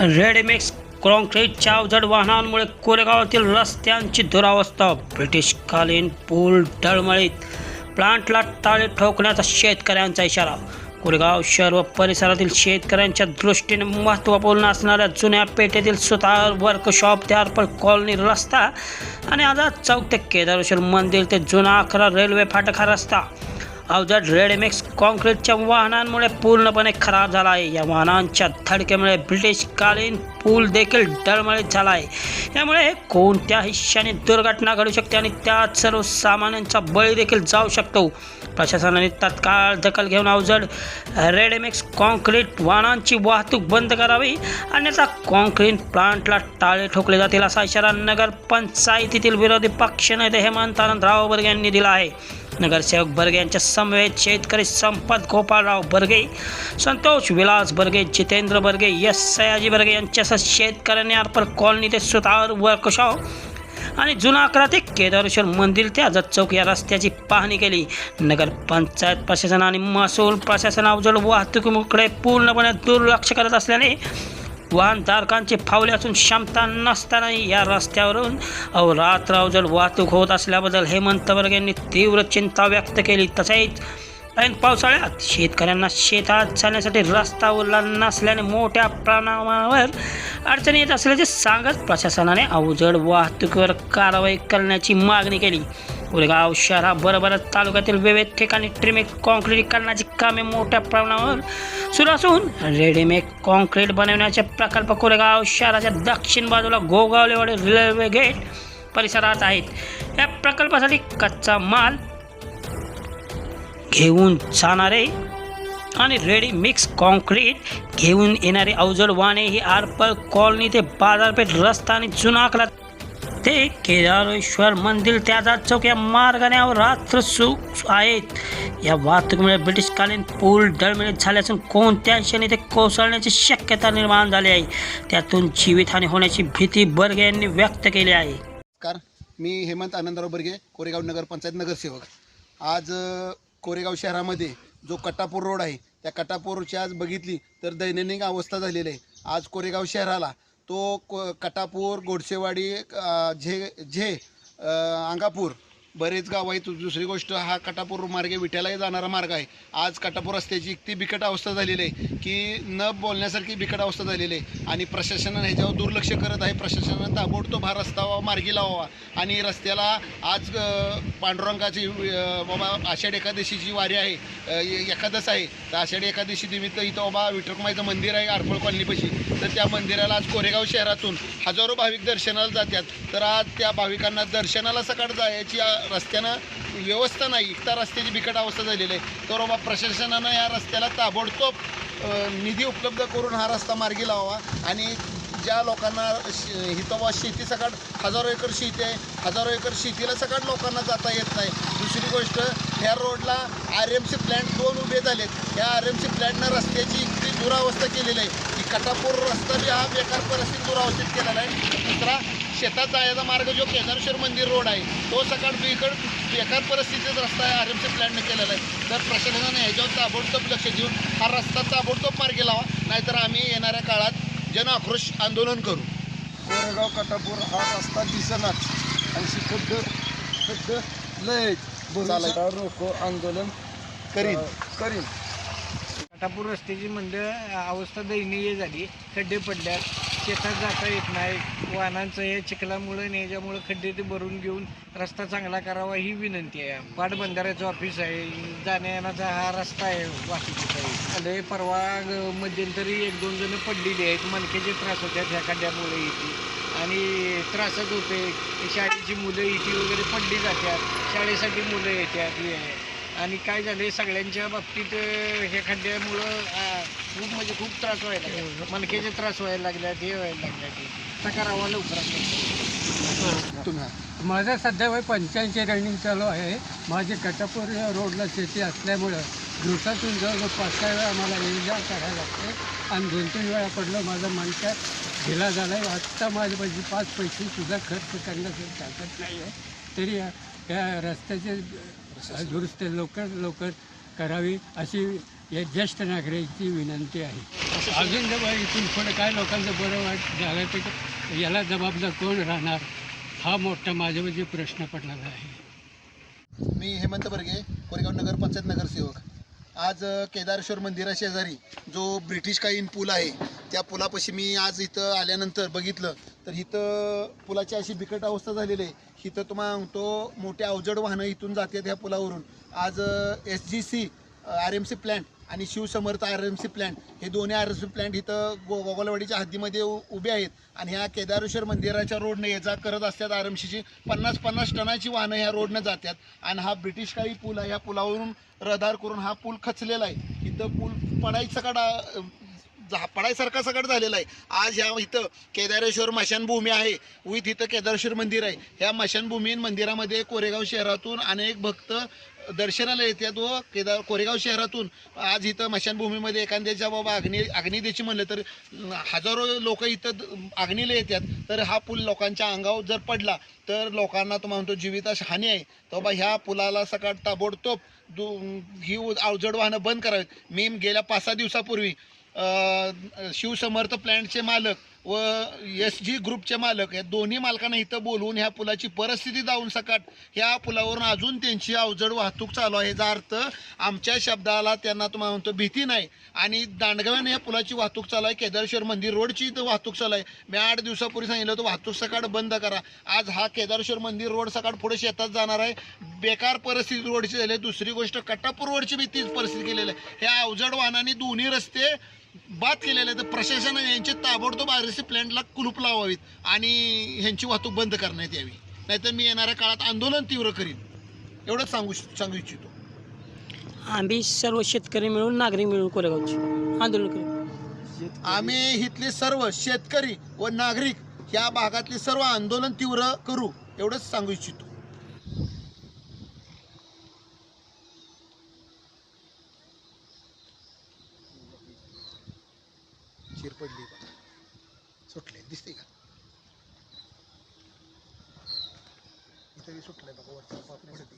रेडमिक्स कॉन्क्रीटच्या अवजड वाहनांमुळे कोरेगावातील रस्त्यांची दुरावस्था. ब्रिटिशकालीन पूल डळमळीत प्लांटला ताळे ठोकण्याचा शेतकऱ्यांचा इशारा. कोरेगाव शहर व परिसरातील शेतकऱ्यांच्या दृष्टीने महत्त्वपूर्ण असणाऱ्या जुन्या पेठेतील सुतार वर्कशॉप त्यारपळ कॉलनी रस्ता आणि आझाद चौक ते केदारेश्वर मंदिर ते जुना अकरा रेल्वे फाटक हा रस्ता. अवजड रेडमिक्स कॉन्क्रीटच्या वाहनांमुळे पूर्णपणे खराब झाला आहे. या वाहनांच्या धडकेमुळे ब्रिटिशकालीन पूल देखील डळमळीत झाला आहे. यामुळे कोणत्याही क्षणी दुर्घटना घडू शकते आणि त्यात सर्वसामान्यांचा बळी देखील जाऊ शकतो. प्रशासनाने तत्काळ दखल घेऊन अवजड रेडमिक्स कॉन्क्रीट वाहनांची वाहतूक बंद करावी अन्यथा कॉन्क्रीट प्लांटला टाळे ठोकले जातील असा इशारा नगर पंचायतीतील विरोधी पक्षनेते हेमंत आनंदराव बर्गे यांनी दिला आहे. नगरसेवक बर्गे यांच्या समवेत शेतकरी संपत गोपाळराव बर्गे संतोष विलास बर्गे जितेंद्र बर्गे यश सयाजी बर्गे यांच्यासह शेतकऱ्यांनी अर्पण कॉलनी ते सुतार वर्कशॉप आणि जुना अकरा ते केदारेश्वर मंदिर ते आझाद चौक या रस्त्याची पाहणी केली. नगरपंचायत प्रशासन आणि महसूल प्रशासन अवजड वाहतुकीकडे पूर्णपणे दुर्लक्ष करत असल्याने वाहनधारकांचे फावले असून क्षमता नसतानाही या रस्त्यावरून अवरात्र अवजड वाहतूक होत असल्याबद्दल हेमंत वर्ग यांनी तीव्र चिंता व्यक्त केली. तसेच ऐन पावसाळ्यात शेतकऱ्यांना शेतात जाण्यासाठी रस्ता उरला नसल्याने मोठ्या प्रमाणावर अडचणी येत असल्याचे सांगत प्रशासनाने अवजड वाहतुकीवर कारवाई करण्याची मागणी केली. कोरेगाव शहराबरोबरच तालुक्यातील विविध ठिकाणी ट्रिमेक कॉन्क्रीटीकरणाची कामे मोठ्या प्रमाणावर सुरू असून रेडीमेड कॉन्क्रीट बनवण्याचे प्रकल्प कोरेगाव शहराच्या दक्षिण बाजूला गोगावलेवाडी रेल्वे गेट परिसरात आहेत. या प्रकल्पासाठी कच्चा माल घेऊन जाणारे आणि रेडी मिक्स कॉन्क्रीट घेऊन येणारे अवजड वाहने ही आरपळ कॉलनी ते बाजारपेठ रस्ता आणि जुना ते केदारेश्वर मंदिर त्याचा चौक या मार्गाने रात्र सुख आहेत. या वाहतुकीमुळे ब्रिटिशकालीन पूल डळमळीत झाले असून कोणत्या क्षणी ते कोसळण्याची शक्यता निर्माण झाली आहे. त्यातून जीवितहानी होण्याची भीती बर्गे यांनी व्यक्त केली आहे. नमस्कार. मी हेमंत आनंदराव बर्गे कोरेगाव नगरपंचायत नगरसेवक. आज कोरेगाव शहरामध्ये जो कटापूर रोड आहे त्या कटापूरची आज बघितली तर दैनंदिन अवस्था झालेली आहे. आज कोरेगाव शहराला तो क कटापूर गोडसेवाडी झे झे अंगापूर बरेच गाव आहेत. दुसरी गोष्ट हा कटापूर मार्गे विठ्यालाही जाणारा मार्ग आहे. आज कटापूर रस्त्याची इतकी बिकट अवस्था झालेली आहे की न बोलण्यासारखी बिकट अवस्था झालेली आहे. आणि प्रशासनानं ह्याच्यावर दुर्लक्ष करत आहे. प्रशासनानं ताबडतोब हा रस्ता मार्गी लावावा. आणि रस्त्याला आज पांडुरंगाची बाबा आषाढ एकादशीची वारी आहे अ, एकादश आहे. तर आषाढी एकादशी निमित्त इथं बाबा विठ्ठलमाईचं मंदिर आहे आरफळ कॉलनीपाशी. तर त्या मंदिराला आज कोरेगाव शहरातून हजारो भाविक दर्शनाला जातात. तर आज त्या भाविकांना दर्शनाला सकाळ जायची रस्त्यानं व्यवस्था नाही. इतका रस्त्याची बिकट अवस्था झालेली आहे. तर बाबा प्रशासनानं या रस्त्याला ताबडतोब निधी उपलब्ध करून हा रस्ता मार्गी लावावा. आणि ज्या लोकांना श- शेती सकाळ हजारो एकर शेती आहे. हजारो एकर शेतीला सकाळ लोकांना जाता येत नाही. दुसरी गोष्ट ह्या रोडला आर एम सी प्लॅन्ट दोन उभे झालेत. ह्या आर एम सी प्लॅन्टनं रस्त्याची इतकी दुरावस्था केलेली आहे. की कटापूर रस्ता बी हा बेकार परिस्थिती दुरावस्थित केलेला आहे. दुसरा शेतात जायचा मार्ग जो केदारेश्वर मंदिर रोड आहे तो सकाळ बिकड बेकार परिस्थितीत रस्ता आहे आर एम सी प्लॅननं केलेला आहे. तर प्रशासनाने ह्याच्यावर ताबडतोब लक्ष देऊन हा रस्ता ताबडतोब मार्गी लावा नाहीतर आम्ही येणाऱ्या काळात जन आक्रोश आंदोलन करू. कोरेगाव कटापूर हा रस्ता दिसनाच. आणि खड्ड खड्ड लय. रोको आंदोलन करीन. करीन. काटापूर रस्त्याची म्हणजे अवस्था दयनीय झाली. खड्डे पडल्यात. शेतात जाता येत नाही. वाहनांचं हे चिखलामुळं आणि याच्यामुळं खड्डे ते भरून घेऊन रस्ता चांगला करावा ही विनंती आहे. पाटबंधाऱ्याचं ऑफिस आहे. जाण्या येण्याचा हा रस्ता आहे वाहतुकीचा. आले परवा मध्यंतरी एक दोन जण पडलेली आहेत. मनकेचे त्रास होतात ह्या खड्ड्यामुळे इथे. आणि त्रासच होते शाळेची मुलं इथे वगैरे पडली जातात. शाळेसाठी मुलं येतात. आहे. आणि काय झाले सगळ्यांच्या बाबतीत हे खड्ड्यामुळं खूप म्हणजे खूप त्रास व्हायला लागला. मनकेचे त्रास व्हायला लागल्यात हे व्हायला लागल्यात आता करावा लवकरात तुम्ही माझं सध्या वय पंच्याऐंशी रनिंग चालू आहे. माझी कटापूर रोडला शेती असल्यामुळं दिवसातून जवळजवळ पाच सहा वेळा मला ये जा करायला लागते. आणि दोन तीन वेळा पडलं माझा मनका ढिला झाला आहे आत्ता माझ्या माझी पाच पैसे सुद्धा खर्च करण्यासाठी टाकत नाही आहे. तरी या रस्त्याचे दुरुस्ती लवकर लवकर करावी अशी या ज्येष्ठ नागरिकांची विनंती आहे. अजून जर इथून पुढे काय लोकांचं बरं झालं तर याला जबाबदार कोण राहणार? हा मोठा माझ्यामध्ये प्रश्न पडलेला आहे. मी हेमंत बर्गे कोरेगाव नगर पंचायत नगरसेवक. आज केदारेश्वर मंदिराशेजारी जो ब्रिटिशकालीन पूल आहे त्या पुलापाशी मी आज इथं आल्यानंतर बघितलं तर इथं पुलाची अशी बिकट अवस्था झालेली आहे. इथं तुम्हाला सांगतो मोठ्या अवजड वाहनं इथून जातात ह्या पुलावरून. आज S G C R M C plant आणि Shivsamarth R M C plant हे दोन्ही आर एम सी प्लॅन्ट इथं गो गोगलवाडीच्या हद्दीमध्ये उभे आहेत. आणि ह्या केदारेश्वर मंदिराच्या रोडने ये जा करत असतात आर एम सीची पन्नास पन्नास टनाची वाहनं ह्या रोडनं जातात. आणि हा ब्रिटिश काही पूल आहे. ह्या पुलावरून रदार करून हा पूल खचलेला आहे. इथं पूल पडायचा कडा झापडायसारखा सगळं झालेला आहे. आज ह्या इथं केदारेश्वर मशानभूमी आहे. विथ इथं केदारेश्वर मंदिर आहे. ह्या मशानभूमी मंदिरामध्ये कोरेगाव शहरातून अनेक भक्त दर्शनाला येतात व केदार कोरेगाव शहरातून आज इथं मशानभूमीमध्ये एखाद्याच्या बाबा अग्नी अग्नी द्यायची म्हणलं तर हजारो लोक इथं अग्नीला येतात. तर हा पूल लोकांच्या अंगावर जर पडला तर लोकांना तो म्हणतो जीविताश हानी आहे. तर बाबा ह्या पुलाला सकाळ ताबडतोब दु ही अवजड वाहनं बंद करावीत. मी गेल्या पाच सहा दिवसापूर्वी शिवसमर्थ प्लॅन्टचे मालक व एस जी ग्रुपचे मालक या दोन्ही मालकांना इथं बोलवून ह्या पुलाची परिस्थिती जाऊन सकाट ह्या पुलावरून अजून त्यांची अवजड वाहतूक चालू आहे. याचा अर्थ आमच्या शब्दाला त्यांना तुम्हाला म्हणतो भीती नाही. आणि दांडगाव्याने या पुलाची वाहतूक चालू आहे. केदारेश्वर मंदिर रोडची इथं वाहतूक चालू आहे. मी आठ दिवसापूर्वी सांगितलं होतं वाहतूक सकाळ बंद करा. आज हा केदारेश्वर मंदिर रोड सकाळ पुढे शेतात जाणार आहे. बेकार परिस्थिती रोडची झाली आहे. दुसरी गोष्ट कट्टापूर रोडची बी तीच परिस्थिती केलेली आहे. ह्या अवजड वाहनाने दोन्ही रस्ते बाद केलेले आहेत तर प्रशासनाने यांचे ताबडतोब आर एस प्लॅन्टला कुलूप लावावीत आणि ह्यांची वाहतूक बंद करण्यात यावी. नाहीतर मी येणाऱ्या काळात आंदोलन तीव्र करीन. एवढंच सांगू सांगू इच्छितो. आम्ही सर्व शेतकरी मिळून नागरिक मिळून कोरेगावचे आंदोलन करू. आम्ही इथले सर्व शेतकरी व नागरिक ह्या भागातले सर्व आंदोलन तीव्र करू एवढंच सांगू इच्छितो. पडली बघा. सुटले. दिसते का? इथं सुटलंय बघा वरचं पाप पडती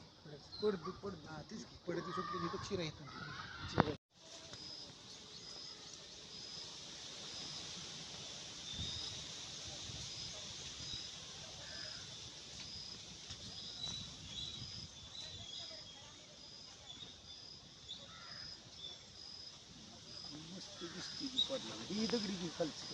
पडती पड हा तीच की. पडती सुटली इथं चिर आहे इथून Thank you. ही दगडी की खालची